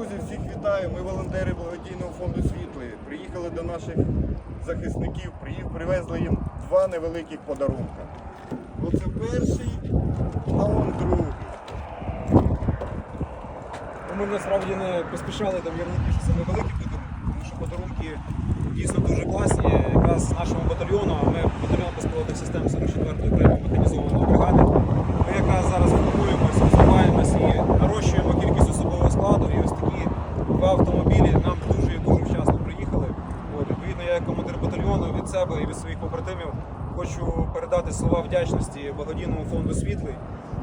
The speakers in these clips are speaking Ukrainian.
Друзі, всіх вітаю. Ми волонтери благодійного фонду Світлий. Приїхали до наших захисників, привезли їм два невеликих подарунка. Оце перший, а он другий. Ну, Ми насправді не поспішали там ярнути, що це невеликі подарунки, тому що подарунки дійсно дуже класні. Якраз нашому батальйону, а ми батальйон безпілотних систем 44-ї окремої механізованої бригади. Ми якраз зараз формуємося, розвиваємось і нарощуємо кількість особового складу. І ось такі два автомобілі нам дуже і дуже вчасно приїхали. От, відповідно, я як командир батальйону від себе і від своїх побратимів хочу передати слова вдячності благодійному фонду Світлий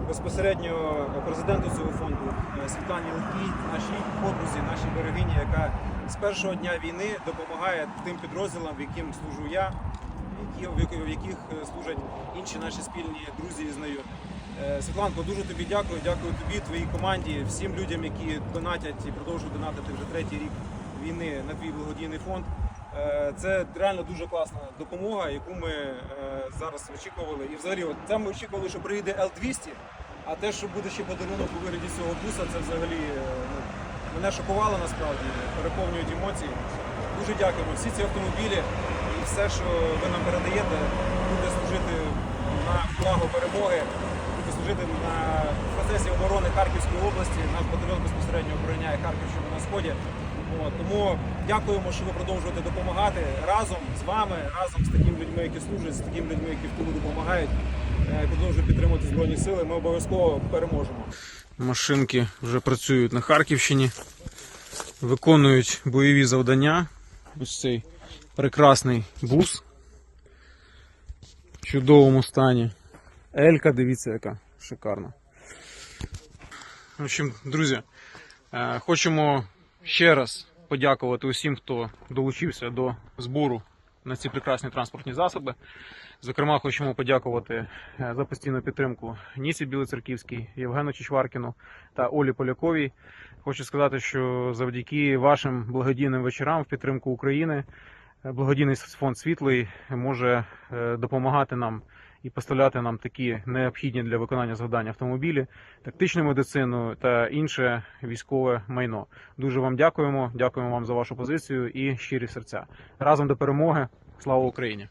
безпосередньо президенту цього фонду е, Світлані Легкій, нашій подрузі, нашій берегині, яка з першого дня війни допомагає тим підрозділам, в яким служу я, в яких- в яких е, служать інші наші спільні друзі і знайомі. Е, Світланко, дуже тобі дякую. Дякую тобі, твоїй команді, всім людям, які донатять і продовжують донатити вже третій рік війни на твій благодійний фонд. Е, Це реально дуже класна допомога, яку ми е, зараз очікували. І взагалі, от це ми очікували, що приїде Л-200, а те, що буде ще подарунок у вигляді цього буса, це взагалі е, ну, мене шокувало насправді, переповнюють емоції. Дуже дякуємо. Всі ці автомобілі і все, що ви нам передаєте, буде служити на благо перемоги, буде служити на процесі оборони Харківської області. Наш батальйон безпосередньо обороняє Харківщину на сході. От, тому дякуємо, що ви продовжуєте допомагати разом з вами, разом з такими людьми, які служать, з такими людьми, які в тилу допомагають. е, Продовжують підтримувати збройні сили. Ми обов'язково переможемо. Машинки вже працюють на Харківщині, виконують бойові завдання. Ось цей прекрасний бус в чудовому стані. Елька, дивіться, яка шикарна. В общем, друзі, е, хочемо ще раз подякувати усім, хто долучився до збору на ці прекрасні транспортні засоби. Зокрема, хочемо подякувати е, за постійну підтримку Ніці Білоцерківській, Євгену Чичваркіну та Олі Поляковій. Хочу сказати, що завдяки вашим благодійним вечорам в підтримку України благодійний фонд Світлий може е, допомагати нам і поставляти нам такі необхідні для виконання завдань автомобілі, тактичну медицину та інше військове майно. Дуже вам дякуємо. Дякуємо вам за вашу позицію і щирі серця. Разом до перемоги. Слава Україні!